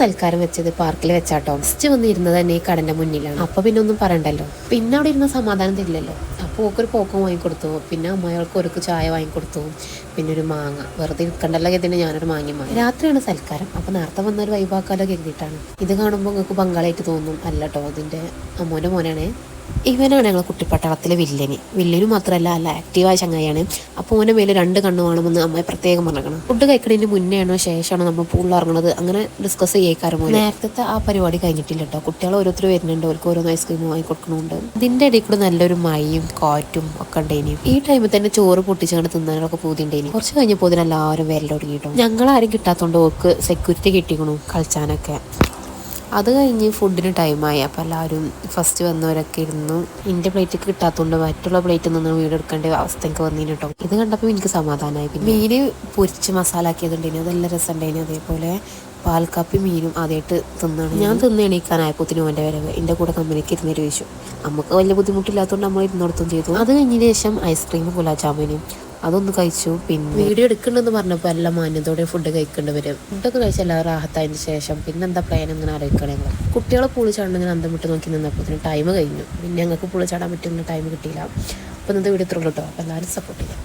സൽക്കാരം വെച്ചത് പാർക്കിൽ വെച്ചാട്ടോ. ഫസ്റ്റ് വന്നിരുന്നത് തന്നെ ഈ കടന്റെ മുന്നിലാണ്. അപ്പൊ പിന്നെ ഒന്നും പറയണ്ടല്ലോ. പിന്നെ അവിടെ ഇരുന്ന സമാധാനം തരില്ലല്ലോ. അപ്പോൾ ഓക്കൊരു പോക്കം വാങ്ങിക്കൊടുത്തു. പിന്നെ അമ്മയോൾക്ക് ഒരുക്ക് ചായ വാങ്ങിക്കൊടുത്തു. പിന്നെ ഒരു മാങ്ങ. വെറുതെ ഇരിക്കണ്ടല്ലോ കരുതി ഞാനൊരു മാങ്ങി മാങ്ങി രാത്രിയാണ് സൽക്കാരം. അപ്പൊ നേരത്തെ വന്ന ഒരു വൈബാക്കാലോ കരുതിയിട്ടാണ്. ഇത് കാണുമ്പോൾ നിങ്ങൾക്ക് ബംഗാളായിട്ട് തോന്നും. അല്ലട്ടോ അതിന്റെ അമ്മോന്റെ മോനാണേ. ഇവനാണ് ഞങ്ങൾ കുട്ടിപ്പട്ടാളത്തിലെ വില്ലന്. വില്ലന് മാത്രമല്ല അല്ല ആക്റ്റീവായ ചങ്ങായിയാണ്. അപ്പോൾ ഓന്റെ മേലെ രണ്ട് കണ്ണു വേണമെന്ന് അമ്മ പ്രത്യേകം പറഞ്ഞേക്കണം. ഫുഡ് കഴിക്കണതിന് മുന്നേ ആണോ ശേഷമാണോ നമ്മൾ പൂളിൽ ഇറങ്ങുന്നത് അങ്ങനെ ഡിസ്കസ് ചെയ്യേക്കാറുമോ നേരത്തെ ആ പരിപാടി കഴിഞ്ഞിട്ടില്ല കേട്ടോ കുട്ടികൾ ഓരോരുത്തർ വരുന്നുണ്ട് അവർക്ക് ഓരോന്ന് ഐസ്ക്രീം വാങ്ങി കൊടുക്കണമുണ്ട് ഇതിന്റെ ഇടയിൽ കൂടെ നല്ലൊരു മഴയും കാറ്റും ഒക്കെ ഉണ്ടേനും. ഈ ടൈമിൽ തന്നെ ചോറ് പൊട്ടിച്ചങ്ങോട്ട് തിന്നാനൊക്കെ പൂതിണ്ടേനി കുറച്ച് കഴിഞ്ഞപ്പോൾ ഇതിനെല്ലാവരും വരൽ തുടങ്ങിയിട്ടോ ഞങ്ങളാരും കിട്ടാത്തതുകൊണ്ട് ഓർക്ക് സെക്യൂരിറ്റി കിട്ടിക്കണു കളിച്ചാനൊക്കെ. അത് കഴിഞ്ഞ് ഫുഡിന് ടൈമായി അപ്പോൾ എല്ലാവരും ഫസ്റ്റ് വന്നവരൊക്കെ ഇരുന്നു. എന്റെ പ്ലേറ്റ് കിട്ടാത്തതുകൊണ്ട് മറ്റുള്ള പ്ലേറ്റിൽ നിന്ന് വീട് എടുക്കേണ്ട അവസ്ഥയൊക്കെ വന്നിന് കേട്ടോ ഇത് കണ്ടപ്പോൾ എനിക്ക് സമാധാനമായി പിന്നെ മീൻ പൊരിച്ച് മസാല ആക്കിയതുണ്ടായിരുന്നു അതെല്ലാം രസമുണ്ടായിരുന്നു അതേപോലെ പാൽക്കാപ്പി മീനും ആദ്യമായിട്ട് തിന്നാണ്. ഞാൻ തിന്ന് എണീക്കാനായപ്പോത്തിന് ഓന്റെ വരവ്. എന്റെ കൂടെ കമ്പനിക്ക് ഇരുന്ന് ചോദിച്ചു നമുക്ക് വലിയ ബുദ്ധിമുട്ടില്ലാത്തതുകൊണ്ട് നമ്മൾ ഇരുന്നോടത്തും ചെയ്തു. അത് കഴിഞ്ഞതിന് ശേഷം ഐസ്ക്രീം ഗുലാബ് ജാമുനും അതൊന്ന് കഴിച്ചു. പിന്നെ വീഡിയോ എടുക്കണ്ടെന്ന് പറഞ്ഞപ്പോൾ എല്ലാം മാന്യതോടെ ഫുഡ് കഴിക്കേണ്ടി വരും ഫുഡൊക്കെ കഴിച്ച എല്ലാവരും റാഹത്തതിന് ശേഷം പിന്നെ എന്താ പ്ലാൻ ഇങ്ങനെ ആലോചിക്കണേ കുട്ടികളെ പൂളി ചാടണമെങ്കിൽ അന്തം വിട്ട് നോക്കി നിന്നപ്പോൾ ടൈം കഴിഞ്ഞു. പിന്നെ ഞങ്ങൾക്ക് പൂളി ചാടാൻ പറ്റുന്ന ടൈം കിട്ടിയില്ല. അപ്പോൾ ഇന്നത്തെ വീഡിയോ ഇത്രയുള്ളൂ കേട്ടോ അപ്പോൾ എല്ലാവരും സപ്പോർട്ട് ചെയ്യാം.